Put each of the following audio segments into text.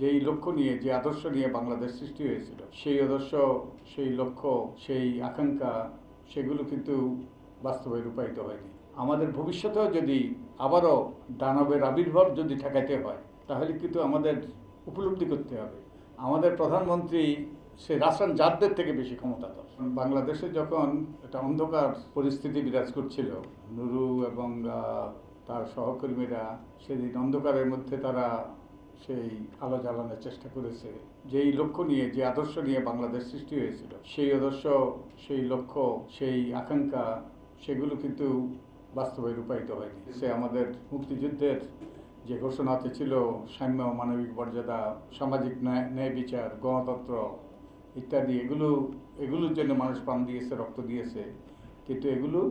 যেই লক্ষ্য নিয়ে, যে আদর্শ নিয়ে বাংলাদেশ সৃষ্টি হয়েছিল, সেই আদর্শ, সেই লক্ষ্য, সেই আকাঙ্ক্ষা, সেগুলো কিন্তু বাস্তবে রূপায়িত হয়নি। আমাদের ভবিষ্যতেও যদি আবারও দানবের আবির্ভাব যদি ঠেকাইতে হয়, তাহলে কিন্তু আমাদের উপলব্ধি করতে হবে। আমাদের প্রধানমন্ত্রী সে রাসায়ন জাতদের থেকে বেশি ক্ষমতাধর। বাংলাদেশে যখন একটা অন্ধকার পরিস্থিতি বিরাজ করছিল, নুরু এবং তার সহকর্মীরা সেদিন অন্ধকারের মধ্যে তারা সেই আলো জ্বালানোর চেষ্টা করেছে। যেই লক্ষ্য নিয়ে, যে আদর্শ নিয়ে বাংলাদেশ সৃষ্টি হয়েছিল, সেই আদর্শ, সেই লক্ষ্য, সেই আকাঙ্ক্ষা, সেগুলো কিন্তু বাস্তবে রূপায়িত হয়নি। সে আমাদের মুক্তিযুদ্ধের যে ঘোষণাতে ছিল, সাম্য মানবিক মর্যাদা, সামাজিক ন্যায় ন্যায় বিচার, গণতন্ত্র ইত্যাদি, এগুলো, এগুলোর জন্য মানুষ প্রাণ দিয়েছে, রক্ত দিয়েছে। কিন্তু এগুলো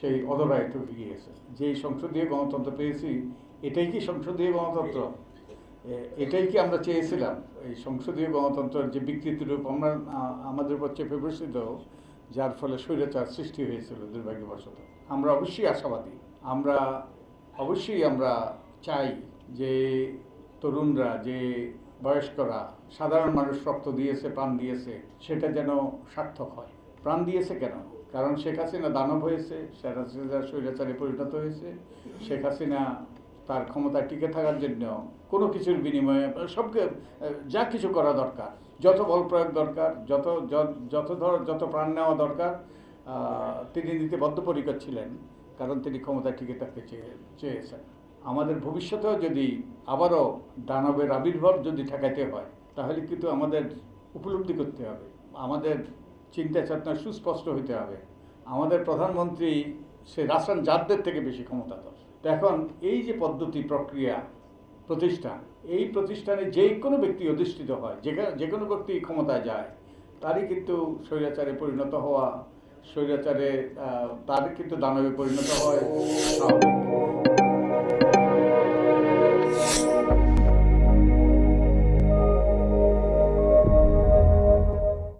সেই অদরায় ঢুকে গিয়েছে। যেই সংসদীয় গণতন্ত্র পেয়েছি, এটাই কি সংসদীয় গণতন্ত্র? এটাই কি আমরা চেয়েছিলাম? এই সংসদীয় গণতন্ত্রের যে বিকৃতি রূপ আমরা আমাদের উপর চেপে বসেছিল যার ফলে স্বৈরাচার সৃষ্টি হয়েছিল দুর্ভাগ্যবশত। আমরা অবশ্যই আশাবাদী। আমরা অবশ্যই আমরা চাই যে তরুণরা, যে বয়স্করা, সাধারণ মানুষ রক্ত দিয়েছে, প্রাণ দিয়েছে, সেটা যেন সার্থক হয়। প্রাণ দিয়েছে কেন? কারণ শেখ হাসিনা দানব হয়েছে, শেখ হাসিনা স্বৈরাচারে পরিণত হয়েছে, শেখ হাসিনা তার ক্ষমতা টিকে থাকার জন্য কোনো কিছুর বিনিময়ে, সবকে, যা কিছু করা দরকার, যত বল প্রয়োগ দরকার, যত যত ধর, যত প্রাণ নেওয়া দরকার তিনি নিতে বদ্ধপরিকর ছিলেন, কারণ তিনি ক্ষমতা টিকে থাকতে চেয়ে, চেয়েছেন। আমাদের ভবিষ্যতেও যদি আবারও দানবের আবির্ভাব যদি ঠেকাইতে হয়, তাহলে কিন্তু আমাদের উপলব্ধি করতে হবে, আমাদের চিন্তা চেতনা সুস্পষ্ট হইতে হবে। আমাদের প্রধানমন্ত্রী সে রাসায়ন জাতদের থেকে বেশি ক্ষমতাধর। তো এখন এই যে পদ্ধতি, প্রক্রিয়া, প্রতিষ্ঠান, এই প্রতিষ্ঠানে যে কোনো ব্যক্তি অধিষ্ঠিত হয় যেখানে যে কোনো ব্যক্তি ক্ষমতায় যায়, তারই কিন্তু স্বৈরাচারে পরিণত হওয়া, স্বৈরাচারে তার কিন্তু দানবে পরিণত হয়।